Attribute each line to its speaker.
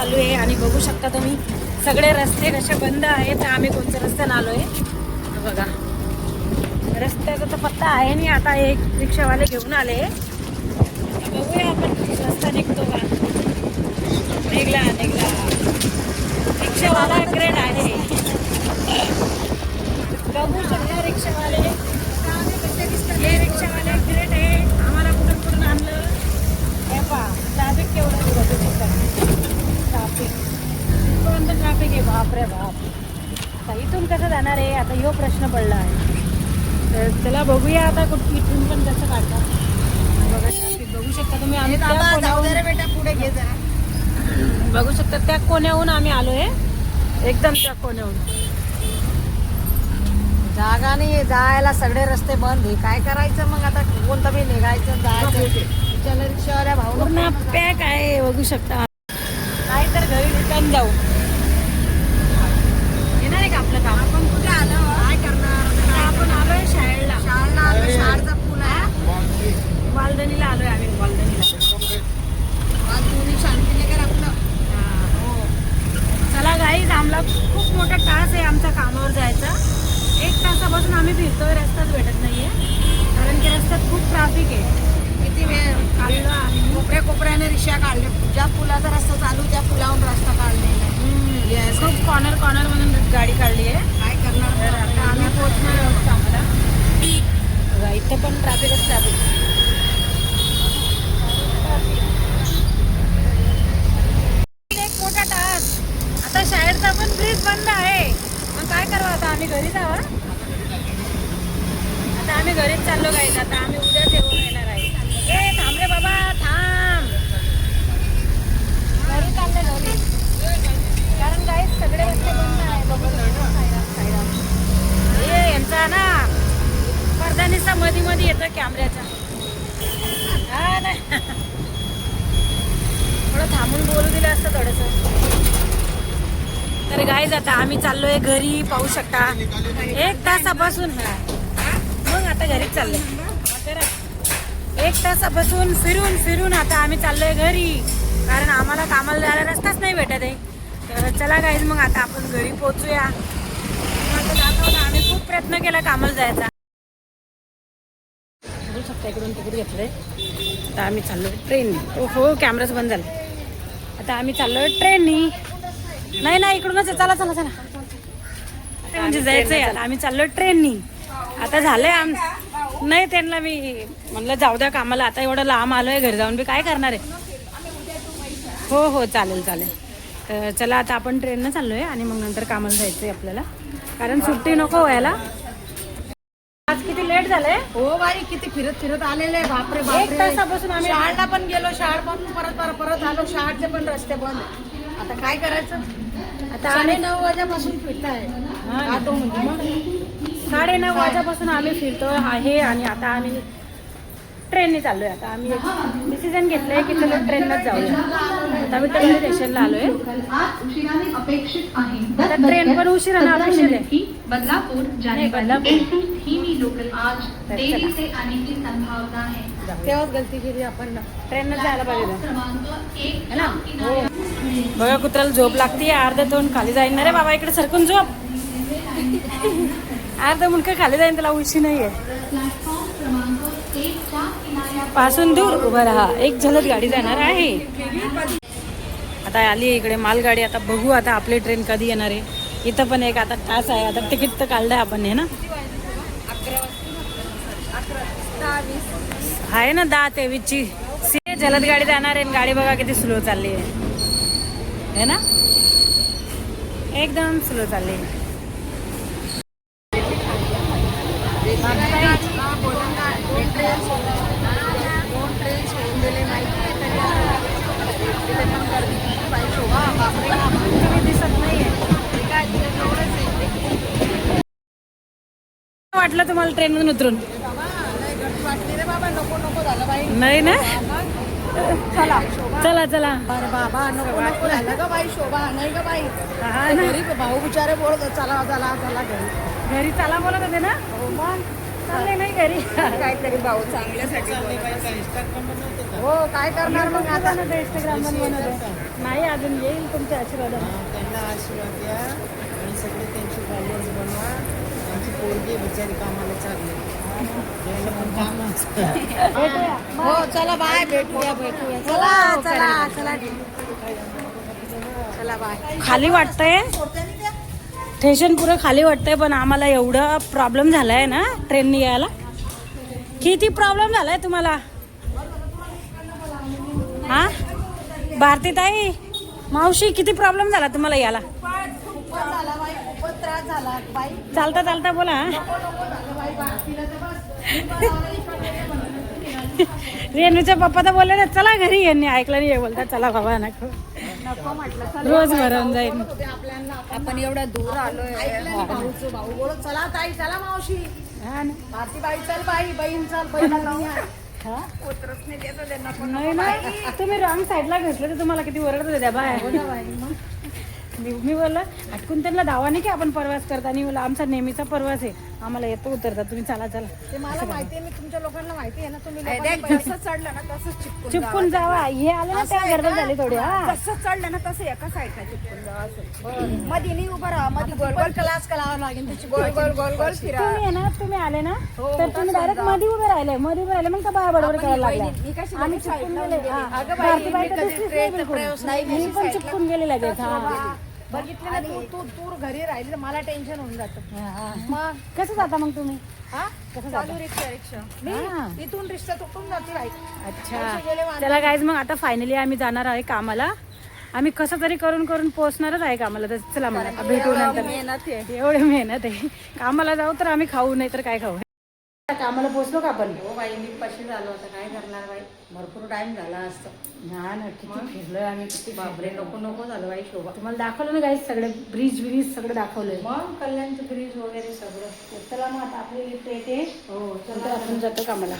Speaker 1: चालू आहे आणि बघू शकता तुम्ही सगळे रस्ते कसे बंद आहेत तर आम्ही कोणत्या रस्त्याने आलो आहे बघा रस्त्याचा तर पत्ता आहे नाही आता एक रिक्षावाले घेऊन आले. बघूया आपण रस्ता निघतो का. निघला निघला. रिक्षावाला ग्रेड आहे. बघू शकता रिक्षावाले. आहे आता ह्यो प्रश्न पडला आहे. तर चला बघूया आता कुठं इथून पण कसं काढतात. बघा शकता तुम्ही. आम्ही
Speaker 2: पुढे घे जरा.
Speaker 1: बघू शकता त्या कोण्याहून आम्ही आलोय? एकदम त्या कोण्याहून.
Speaker 2: जागा नाही जायला सगळे रस्ते बंद आहे. काय करायचं मग आता? कोणतं बी निघायचं जायचं. चल रिक्षावाल्या भाऊ
Speaker 1: पॅक आहे बघू शकता. काय तर घरी रिटर्न जाऊ येणार आहे का आपलं काम
Speaker 2: आपण कुठे आलो काय करणार
Speaker 1: आता आपण आलोय शाळेला
Speaker 2: शाळा आलो शाळेचा पूल आहे
Speaker 1: वालदनीला आलोय आम्ही वालदनीला
Speaker 2: आज दोन्ही शांतीनगर आपलं
Speaker 1: चला गाईज आम्हाला खूप मोठा आमच्या कामावर जायचा. एक तासापासून आम्ही फिरतोय रस्ताच भेटत नाहीये. कारण की रस्त्यात खूप ट्रॅफिक आहे.
Speaker 2: किती वेळ
Speaker 1: काढलं आम्ही?
Speaker 2: कोपऱ्या कोपऱ्याने रिक्षा काढले. ज्या पुलाचा रस्ता चालू त्या पुलावरून रस्ता काढलेला.
Speaker 1: खूप कॉर्नर कॉर्नर म्हणून गाडी काढली आहे.
Speaker 2: काय करणार?
Speaker 1: आम्ही पोहोचणार आहोत बघा, इथं पण ट्रॅफिकच ट्रॅफिक आता शाळेचा पण ब्रिज बंद आहे. काय करू आता? आम्ही घरी जावा आता आम्ही घरीच चाललो गाईज आता आम्ही उद्या ठेवून येणार आहे. ए थांब रे बाबा थांब. घरी चालले घरी कारण गाईज सगळे रस्ते बंद आहे बघू ए यांचा ना परदानीचा मधी मधी येतो कॅमेऱ्याचा. हा नाही थोडं थांबून बोलू दिलं असतं गाईज आता. आम्ही चाललोय घरी पाहू शकता. एक तासापासून. मग आता घरीच चाललोय. एक तासापासून फिरून फिरून आता आम्ही चाललोय घरी. कारण आम्हाला कामाला जायला रस्ताच नाही भेटत आहे. तर चला गाईज मग आता आपण घरी पोहोचूया. मग आता आम्ही खूप प्रयत्न केला कामाला जायचा. बघू शकता इकडून तिकडे घेतलंय. आता आम्ही चाललोय ट्रेननी. हो कॅमेराच बंद झाला. आता आम्ही चाललोय ट्रेननी. नाही नाही इकडूनच आहे. चला चला चला. ते म्हणजे जायचंय आता. आम्ही चाललोय ट्रेननी. आता झालंय आम नाही त्यांना मी म्हणलं जाऊ द्या कामाला. आता एवढं लांब आलोय घरी जाऊन बी काय करणार आहे? हो हो चालेल चालेल. तर चला आता आपण ट्रेननं चाललोय आणि मग नंतर कामाला जायचंय आपल्याला. कारण सुट्टी नको व्हायला. आज किती लेट झालंय?
Speaker 2: हो बाई किती फिरत फिरत आलेले बापरे
Speaker 1: एक
Speaker 2: बापरे.
Speaker 1: तासापासून आम्ही
Speaker 2: शाळेला पण गेलो शाळा पण परत परत परत आलो. शाळेचे पण रस्ते बंद. आता काय करायचं?
Speaker 1: आता
Speaker 2: साडे नऊ वाजेपासून फिरताय.
Speaker 1: हा
Speaker 2: म्हणजे मग?
Speaker 1: साडे नऊ वाजेपासून आम्ही फिरतोय आहे आणि आता आम्ही ट्रेनने चाललोय. आता आम्ही डिसिजन घेतलंय की चलो ट्रेनलाच जाऊया. आता आम्ही ट्रेन स्टेशनला आलोय.
Speaker 3: आहे
Speaker 1: आता ट्रेन पण उशिराने अपेक्षित आहे.
Speaker 3: बदलापुर जाने
Speaker 1: बदलापुर।
Speaker 3: एसी धीमी लोकल आज
Speaker 1: तर
Speaker 3: देरी
Speaker 1: चला।
Speaker 3: से आने की संभावना है
Speaker 2: तेव्हाच गलती केली आपण.
Speaker 1: ट्रेननं जायला पाहिजे. ना? हो. बघा कुत्र्याला झोप लागते अर्धा तोंड खाली जाईन. ना रे बाबा इकडे सरकून झोप. अर्ध मुलगा खाली जाईन त्याला उशी नाहीये. पासून दूर उभं राहा. एक जलद गाडी जाणार आहे. आता आली आहे इकडे मालगाडी. आता बघू आता आपली ट्रेन कधी येणार आहे. इथं पण एक आता तास आहे. आता तिकीट तर काढलंय आपण हे ना? आहे ना दहा तेवीसची. सी जलद गाडी जाणार आहे आणि गाडी बघा किती स्लो चालली आहे. है ना? एकदम स्लो चालली वाटलं तुम्हाला ट्रेनमधून उतरून?
Speaker 2: बाबा लय गर्दी वाटली रे बाबा नको नको झालं बाई.
Speaker 1: नाही ना?
Speaker 2: चला.
Speaker 1: चला चला.
Speaker 2: अरे बाबा नको नको झालं ग बाई शोभा नाही ग बाई.
Speaker 1: हा ना.
Speaker 2: घरी भाऊ बिचारे बोलत चला चला चला घरी.
Speaker 1: घरी चला बोलत होते ना?
Speaker 2: हो
Speaker 1: चालले नाही घरी.
Speaker 2: काहीतरी भाऊ चांगल्यासाठी हो काय करणार मग आता?
Speaker 1: इंस्टाग्राम बनवत. नाही अजून येईल तुमच्या आशीर्वादाने.
Speaker 4: त्यांना आशीर्वाद द्या आणि सगळे त्यांचे फॉलोअर्स बनवा. त्यांची पोरगी बिचारी कामाला चालली.
Speaker 2: हो चला बाय भेटूया भेटूया चला चला चला चला बाय
Speaker 1: खाली वाटतंय. स्टेशन पुरं खाली वाटतंय पण आम्हाला एवढं प्रॉब्लेम झालाय ना ट्रेननी यायला. किती प्रॉब्लेम झालाय तुम्हाला? हा? भारती ताई मावशी किती प्रॉब्लेम झाला तुम्हाला याला
Speaker 2: त्रास झाला. बाई.
Speaker 1: चालता चालता बोला. हा. रेणूच्या पप्पा तर बोलले ना चला घरी. यांनी ऐकलं नाही हे बोलता चला बाबा नको.
Speaker 2: नको म्हटलं
Speaker 1: रोज भरून जाईल.
Speaker 2: आपण एवढ्या दूर आलोय. भाऊचं भाऊ बोलत चला ताई चला मावशी.
Speaker 1: हा ना.
Speaker 2: भारती बाई चल बाई बहीण चल बहीण
Speaker 1: हा?
Speaker 2: नाही देतो त्यांना पण
Speaker 1: नाही ना तुम्ही रॉंग साईडला घेतलं तर तुम्हाला किती ओरडत होते त्या बाय मी मी बोललं हटकून त्यांना दावा नाही की आपण परवास करता. आणि बोला आमचा नेहमीचा परवास आहे. आम्हाला येतो उतरता. तुम्ही चला चला.
Speaker 2: ते मला माहिती आहे मी तुमच्या लोकांना माहिती आहे ना तुम्ही लोकांनी जसं चढलं ना तसंच चिपकून
Speaker 1: चिपकून जावा. हे आले ना त्या गडबड झाली थोडी हा.
Speaker 2: जसं चढलं ना तसं एका साईडला चिपकून जावं असं. मध्ये नाही उभं राहा मध्ये गोल गोल क्लास करावा लागेल त्याची गोल गोल गोल गोल फिरा
Speaker 1: तुम्ही आहे ना तुम्ही आले ना तर तुम्ही डायरेक्टमध्ये उभे राहिले. मध्ये उभे राहिले मग का बाया बडबड करायला
Speaker 2: मी
Speaker 1: लागल्या?
Speaker 2: कशी
Speaker 1: आम्ही चिपकून गेले हा.
Speaker 2: गेली. अगं बाई,
Speaker 1: भारती बाई
Speaker 2: मी
Speaker 1: तर
Speaker 2: कधी
Speaker 1: दिसलीच
Speaker 2: train
Speaker 1: नाही बिलकुल. मी पण चिपकून गेले लगेच हा.
Speaker 2: बघितलं ना तू तू तू घरी राहिली तर मला टेन्शन होऊन जातं. मग
Speaker 1: कसं जाता मग तुम्ही?
Speaker 2: हा?
Speaker 1: कसं
Speaker 2: चालू रिक्षा रिक्षा. मी इथून रिक्षा तुटून जाते
Speaker 1: अच्छा. चला गाईज मग आता फायनली आम्ही जाणार आहे कामाला. आम्ही कसं तरी करून करून पोहोचणारच आहे कामाला. तर चला आता भेटू नंतर.
Speaker 2: मेहनत आहे.
Speaker 1: एवढे मेहनत आहे. कामाला जाऊ तर आम्ही खाऊ नाही तर काय खाऊ? कामाला पोहोचलो का आपण?
Speaker 2: हो बाई मी पशी झालो होता. काय करणार बाई? भरपूर टाइम झाला असतं.
Speaker 1: हा ना किती फिरलोय आम्ही किती
Speaker 2: बापरे नको नको झालं बाई शोभा.
Speaker 1: तुम्हाला दाखवलं ना गाईज सगळे ब्रिज ब्रिज सगळं दाखवलंय.
Speaker 2: मग कल्याणचं ब्रिज वगैरे सगळं.
Speaker 1: चला मग आता आपली लिफ्ट येते.
Speaker 2: हो
Speaker 1: नंतर आपण जातो कामाला.